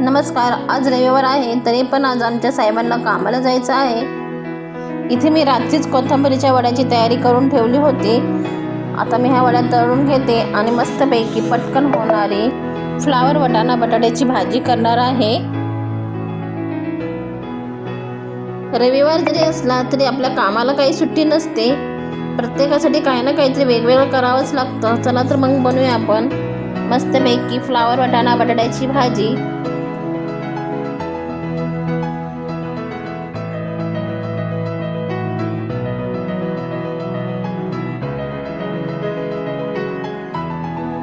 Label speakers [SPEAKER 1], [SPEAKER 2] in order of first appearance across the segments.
[SPEAKER 1] नमस्कार आज रविवार आहे तरी पण आज आमच्या साहेबांना कामाला जायचं आहे. इथे मी रात्रीच कोथंबरीच्या वड्याची तयारी करून ठेवली होती. आता मी ह्या वड्या तळून घेते आणि मस्तपैकी पटकन होणारी फ्लावर वटाणा बटाट्याची भाजी करणार आहे. रविवार जरी असला तरी आपल्या कामाला काही सुट्टी नसते. प्रत्येकासाठी काही ना काहीतरी वेगवेगळं करावंच लागतं. चला तर मग बनवूया आपण. मस्तपैकी फ्लावर वटाणा बटाट्याची भाजी.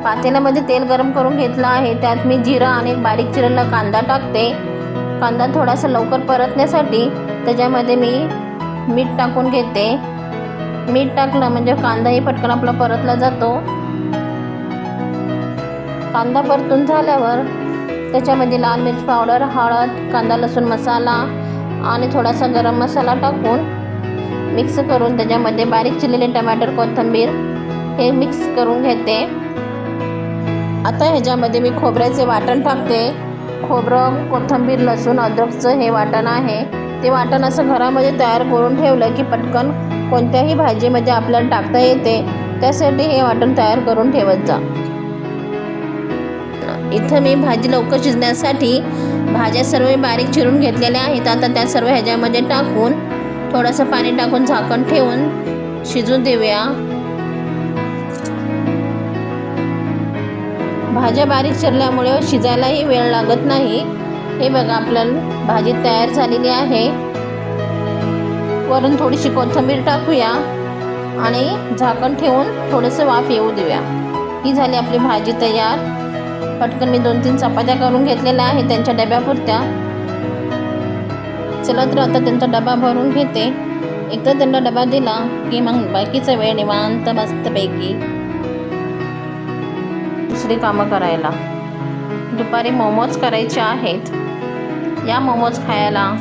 [SPEAKER 1] पातेल्यामध्ये तेल गरम करून घेतलं आहे. त्यात मी जिरं आणि बारीक चिरलेला कांदा टाकते. कांदा थोडासा लवकर परतण्यासाठी त्याच्यामध्ये मी मीठ टाकून घेते. मीठ टाकलं म्हणजे कांदाही पटकन आपला परतला जातो. कांदा परतून झाल्यावर त्याच्यामध्ये लाल मिरच पावडर हळद कांदा लसूण मसाला आणि थोडासा गरम मसाला टाकून मिक्स करून त्याच्यामध्ये बारीक चिरलेले टमॅटर कोथिंबीर हे मिक्स करून घेते. आता ह्याच्यामध्ये मी खोबऱ्याचे वाटण टाकते. खोबरं कोथिंबीर लसूण अद्रकचं हे वाटण आहे. ते वाटण असं घरामध्ये तयार करून ठेवलं की पटकन कोणत्याही भाजीमध्ये आपल्याला टाकता येते. त्यासाठी हे वाटण तयार करून ठेवत जा. इथं मी भाजी लवकर शिजण्यासाठी भाज्या सर्व बारीक चिरून घेतलेल्या आहेत. आता त्या सर्व ह्याच्यामध्ये टाकून थोडंसं पाणी टाकून झाकण ठेवून शिजून देऊया. भाज्या बारीक चिरल्यामुळे शिजायलाही वेळ लागत नाही. हे बघा आपल्याला भाजी तयार झालेली आहे. वरून थोडीशी कोथिंबीर टाकूया आणि झाकण ठेवून थोडंसं वाफ येऊ देऊया. ही झाली आपली भाजी तयार. पटकन मी दोन तीन चपात्या करून घेतलेल्या आहे त्यांच्या डब्यापुरत्या. चला तर आता त्यांचा डबा भरून घेते. एकदा त्यांना डबा दिला की मग बाकीचा वेळ निवांत मस्तपैकी दुसरी कामं करायला. दुपारी मोमोज करायचे आहेत. या मोमोज खायला